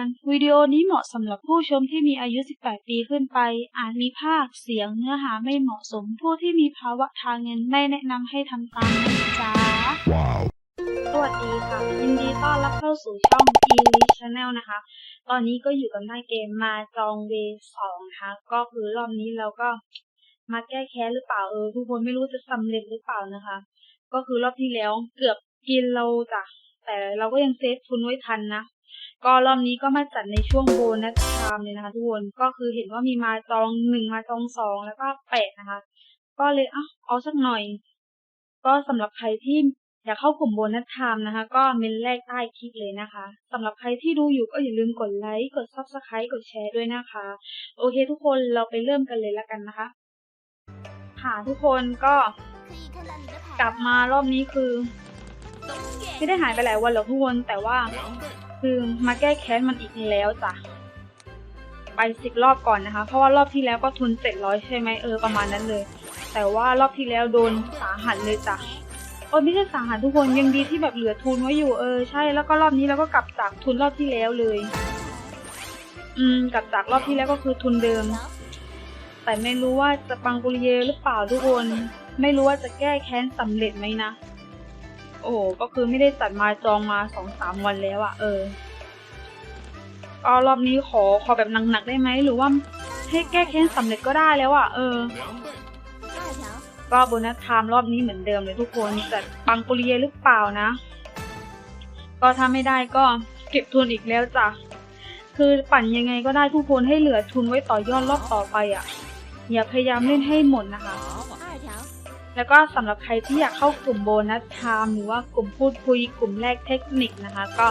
อนวิดีโอนี้เหมาะสำหรับผู้ชมที่มีอายุ 18 ปีขึ้นไป อาจมีภาพเสียงเนื้อหาไม่เหมาะสม ผู้ที่มีภาวะทางเงินไม่แนะนำให้ทำตามนะจ๊ะ Wow. สวัสดีค่ะ ยินดีต้อนรับเข้าสู่ช่อง e l i Channel นะคะ ตอนนี้ก็อยู่กับหน้าเกมมาจองเวสองนะคะ ก็คือรอบนี้เราก็มาแก้แค้นหรือเปล่าเออทุกคนไม่รู้จะสำเร็จหรือเปล่านะคะ ก็คือรอบที่แล้วเกือบกินเราจ้ะแต่เราก็ยังเซฟทุนไว้ทันนะ ก็รอบนี้ก็มาจัดในช่วงโบนัสไทม์เลยนะคะทุกคนก็คือเห็นว่ามีมาจองหนึ่งมาจองสองแล้วก็แปดนะคะ ก็เลยอะเอาสักหน่อย ก็สำหรับใครที่อยากเข้ากลุ่มโบนัสไทม์นะคะ ก็เมนแรกใต้คลิปเลยนะคะสำหรับใครที่ดูอยู่ก็อย่าลืมกดไลค์กด Subscribe กดแชร์ด้วยนะคะ โอเคทุกคนเราไปเริ่มกันเลยละกันนะคะ ค่ะทุกคนก็กลับมารอบนี้คือ ไม่ได้หายไปหลายวันหรอกทุกคนแต่ว่า คือมาแก้แค้นมันอีกแล้วจ้ะไปสิบรอบก่อนนะคะ เพราะว่ารอบที่แล้วก็ทุนเจ็ดร้อยใช่ไหมเออประมาณนั้นเลย แต่ว่ารอบที่แล้วโดนสาหัสเลยจ้ะโอ้ไม่ใช่สาหัสทุกคนยังดีที่แบบเหลือทุนไว้อยู่เออใช่แล้วก็รอบนี้เราก็กลับจากทุนรอบที่แล้วเลย อืมกลับจากรอบที่แล้วก็คือทุนเดิม แต่ไม่รู้ว่าจะปังปุริเยหรือเปล่าทุกคน ไม่รู้ว่าจะแก้แค้นสำเร็จไหมนะ โอ้โห ก็คือไม่ได้จัดมาจองมาสองสามวันแล้วอะเออก็รอบนี้ขอขอแบบหนักๆได้ไหมหรือว่าให้แก้แค้นสำเร็จก็ได้แล้วอะเออ ก็โบนัสไทม์รอบนี้เหมือนเดิมเลยทุกคนแต่ปังปุริเยหรือเปล่านะ ก็ถ้าไม่ได้ก็เก็บทุนอีกแล้วจ้ะ คือปั่นยังไงก็ได้ทุกคนให้เหลือทุนไว้ต่อยอดรอบต่อไปอะ่ะ อย่าพยายามเล่นให้หมดนะคะ แล้วก็สำหรับใครที่อยากเข้ากลุ่มโบนัสไทม์หรือว่ากลุ่มพูดคุยกลุ่มแรกเทคนิคนะคะ ก็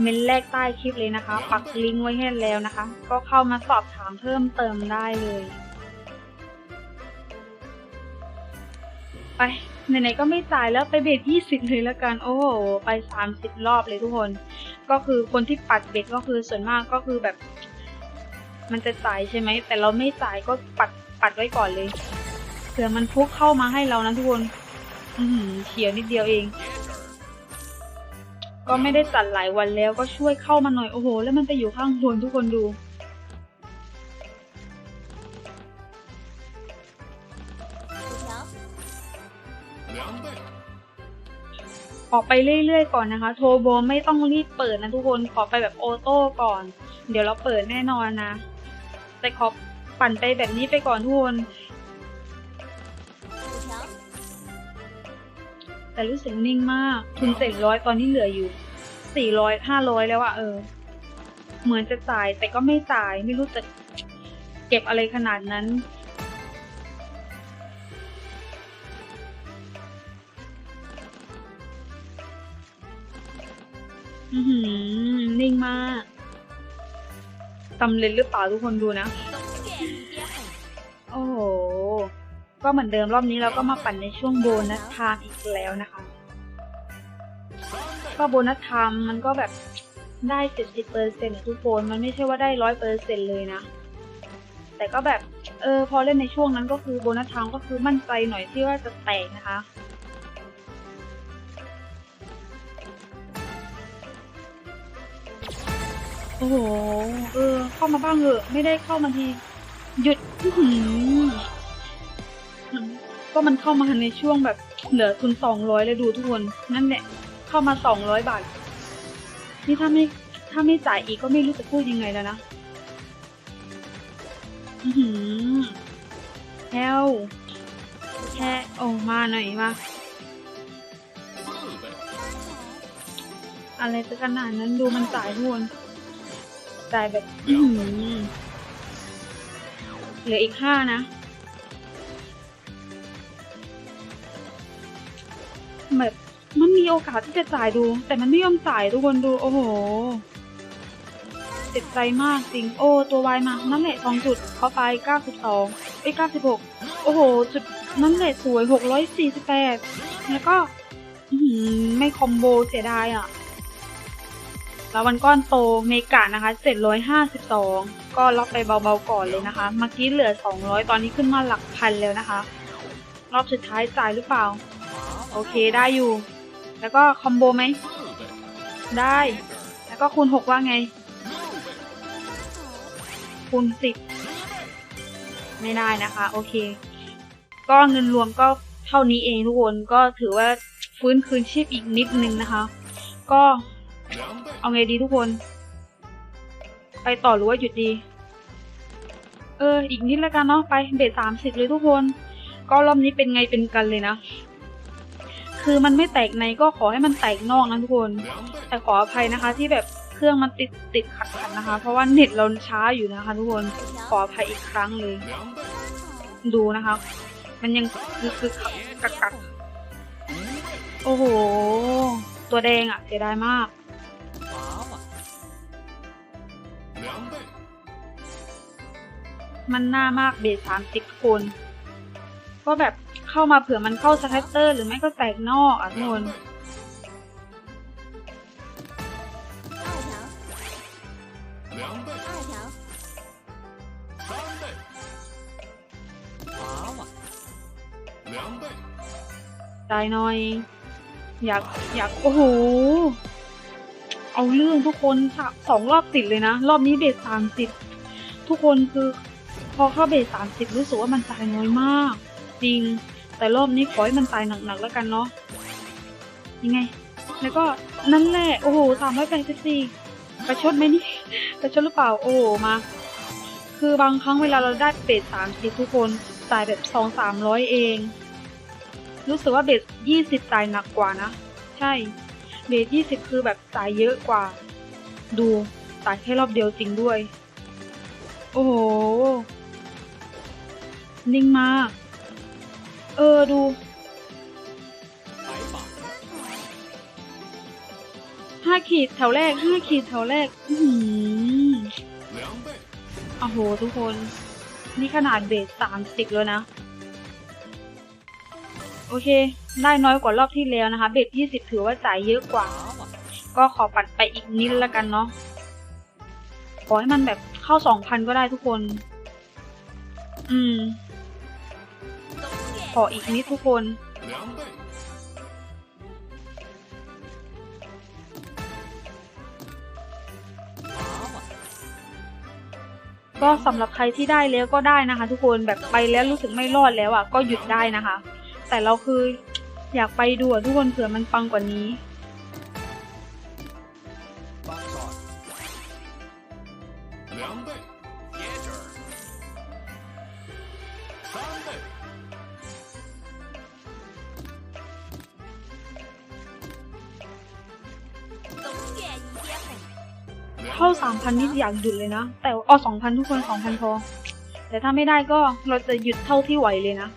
เมนแรกใต้คลิปเลยนะคะ ปักลิงก์ไว้ให้แล้วนะคะ ก็เข้ามาสอบถามเพิ่มเติมได้เลย ไปไหนๆก็ไม่จ่ายแล้วไปเบ็ดยี่สิบเลยแล้วกัน โอ้โห ไปสามสิบรอบเลยทุกคน ก็คือคนที่ปัดเบ็ดก็คือส่วนมากก็คือแบบ มันจะจ่ายใช่ไหมแต่เราไม่จ่ายก็ปัดปัดไว้ก่อนเลย ผื่อมันพุกเข้ามาให้เรานะทุกคน อือหือเฉียวนิดเดียวเอง ก็ไม่ได้จัดหลายวันแล้วก็ช่วยเข้ามาหน่อย โอ้โห แล้วมันไปอยู่ข้างบนทุกคนดูออกไปเรื่อยๆก่อนนะคะ โทโบไม่ต้องรีบเปิดนะทุกคน ขอไปแบบโอโต้ก่อน เดี๋ยวเราเปิดแน่นอนนะ แต่ขอปั่นไปแบบนี้ไปก่อนทุกคน แต่รู้สึกนิ่งมาก ทุนเจ็ดร้อยตอนนี้เหลืออยู่สี่ร้อยห้าร้อยแล้วอะเออ เหมือนจะจ่ายแต่ก็ไม่จ่ายไม่รู้จะเก็บอะไรขนาดนั้นอือหือนิ่งมากสำเร็จหรือเปล่าทุกคนดูนะ ก็เหมือนเดิมรอบนี้เราก็มาปั่นในช่วงโบนัสไทม์อีกแล้วนะคะ ก็โบนัสไทม์มันก็แบบได้เจ็ดสิบเปอร์เซ็นต์ทุกคนมันไม่ใช่ว่าได้ร้อยเปอร์เซ็นต์เลยนะ แต่ก็แบบเออพอเล่นในช่วงนั้นก็คือโบนัสไทม์ก็คือมั่นใจหน่อยที่ว่าจะแตกนะคะโอ้โห เออ เข้ามาบ้างเหอะ ไม่ได้เข้ามาที หยุดหือ ก็มันเข้ามาในช่วงแบบเหลือทุนสองร้อยเลยดูทุกคน นั่นแหละ เข้ามาสองร้อยบาท นี่ถ้าไม่ถ้าไม่จ่ายอีกก็ไม่รู้จะพูดยังไงแล้วนะอือหือแฮวแค่โอ้มาหน่อยมาอะไรจะขนาดนั้นดูมันจ่ายทุกคนจ่ายแบบอือหือเหลืออีกห้านะ โอกาสที่จะจ่ายดู แต่มันไม่ยอมจ่ายทุกคนดู โอ้โห เจ็บใจมากจริง โอ้ ตัววายมา นั่นแหละสองจุด เข้าไปเก้าสิบสองไอ้เก้าสิบหกโอ้โห จุดนั่นแหละสวยหกร้อยสี่สิบแปดแล้วก็ไม่คอมโบเสียดายอะแล้ววันก้อนโตเมกานะคะ 752 ก็รับไปเบาๆก่อนเลยนะคะ เมื่อกี้เหลือ 200 ตอนนี้ขึ้นมาหลักพันแล้วนะคะ รอบสุดท้ายจ่ายหรือเปล่า โอเคได้อยู่ แล้วก็คอมโบไหม ได้ แล้วก็คูณ6ว่าไง คูณสิบไม่ได้นะคะ โอเค ก็เงินรวมก็เท่านี้เองทุกคน ก็ถือว่าฟื้นคืนชีพอีกนิดนึงนะคะ ก็เอาไงดีทุกคน ไปต่อหรือว่าหยุดดี เออ อีกนิดแล้วกันเนาะ ไปเบสสามสิบเลยทุกคน ก็รอบนี้เป็นไงเป็นกันเลยนะ คือมันไม่แตกในก็ขอให้มันแตกนอกนะทุกคน แต่ขออภัยนะคะที่แบบเครื่องมันติดติดขัดขัดนะคะ เพราะว่าเน็ตเราช้าอยู่นะคะ ทุกคนขออภัยอีกครั้งเลย ดูนะคะ มันยังคือคือกักกักโอ้โห ตัวแดงอะเสียดายมากมันหน้ามากเบสสามสิบคน ก็แบบ เข้ามาเผื่อมันเข้าสแคตเตอร์ หรือไม่ก็แตกนอกอะทุกคนตายหน่อย อยากอยาก โอ้โห เอาเรื่องทุกคนสองรอบติดเลยนะ รอบนี้เบสสามติดทุกคนคือ พอเข้าเบสสามสิบรู้สึกว่ามันตายน้อยมาก จริง แต่รอบนี้ขอให้มันตายหนักๆแล้วกันเนาะยังไง แล้วก็นั่นแหละโอ้โหสามร้อยแปดสิบสี่ประชดไหมนี่ประชดหรือเปล่าโอ้โหมา คือบางครั้งเวลาเราได้เบสสามสิบทุกคนจ่ายแบบสองสามร้อยเอง รู้สึกว่าเบสยี่สิบจ่ายหนักกว่านะ ใช่เบสยี่สิบคือแบบจ่ายเยอะกว่า ดูจ่ายแค่รอบเดียวจริงด้วย โอ้โห นิ่งมาก เออดูห้าขีดแถวแรกห้าขีดแถวแรกอือหือโอ้โหทุกคน นี่ขนาดเบสสามสิบแล้วนะ โอเค ได้น้อยกว่ารอบที่แล้วนะคะ เบสยี่สิบถือว่าจ่ายเยอะกว่า ก็ขอปัดไปอีกนิดแล้วกันเนาะขอให้มันแบบเข้าสองพันก็ได้ทุกคน อืม ออีกนิดทุกคน ก็สำหรับใครที่ได้แล้วก็ได้นะคะ ทุกคนแบบไปแล้วรู้สึกไม่รอดแล้วอะก็หยุดได้นะคะ แต่เราคืออยากไปดูทุกคนเผื่อมันปังกว่านี้ เข้าสามพันนี่อยากหยุดเลยนะ แต่เอาสองพันทุกคนสองพันพอ แต่ถ้าไม่ได้ก็เราจะหยุดเท่าที่ไหวเลยนะ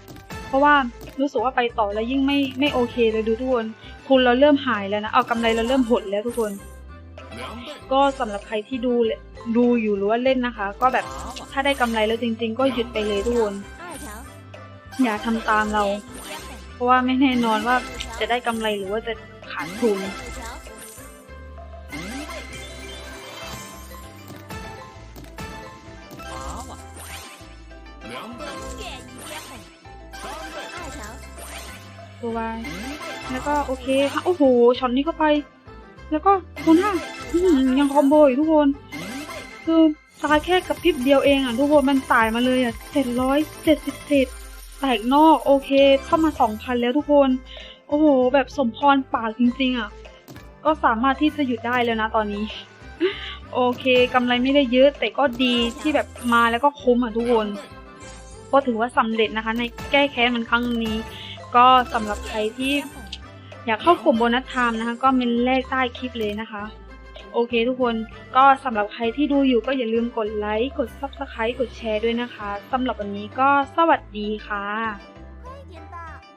เพราะว่ารู้สึกว่าไปต่อแล้วยิ่งไม่ไม่โอเคเลยดูทุกคนทุนเราเริ่มหายแล้วนะ เอากำไรเราเริ่มหดแล้วทุกคน ก็สำหรับใครที่ดูดูอยู่หรือว่าเล่นนะคะ ก็แบบถ้าได้กำไรแล้วจริง ๆ ก็หยุดไปเลยทุกคนอย่าทำตามเรา เพราะว่าไม่แน่นอนว่าจะได้กำไรหรือว่าจะขาดทุน ตัววายแล้วก็โอเคค่ะโอ้โหช็อตนี้เข้าไป แล้วก็คูณห้ายังคอมโบอยู่ทุกคน คือตายแค่กับพริบเดียวเองอะทุกคนมันตายมาเลยอะเจ็ดร้อยเจ็ดสิบเจ็ดแตกนอกโอเคเข้ามาสองพันแล้วทุกคน โอ้โห แบบสมพรปากจริงๆอะ ก็สามารถที่จะหยุดได้แล้วนะตอนนี้ โอเคกำไรไม่ได้เยอะ แต่ก็ดีที่แบบมาแล้วก็คุ้มอะทุกคน ก็ถือว่าสำเร็จนะคะ ในแก้แค้นมันครั้งนี้ ก็สำหรับใครที่อยากเข้ากลุ่มโบนัสไทม์นะคะ ก็เมนเลกใต้คลิปเลยนะคะ โอเคทุกคนก็สำหรับใครที่ดูอยู่ก็อย่าลืมกดไลค์ กด Subscribe กดแชร์ด้วยนะคะสำหรับวันนี้ก็สวัสดีค่ะ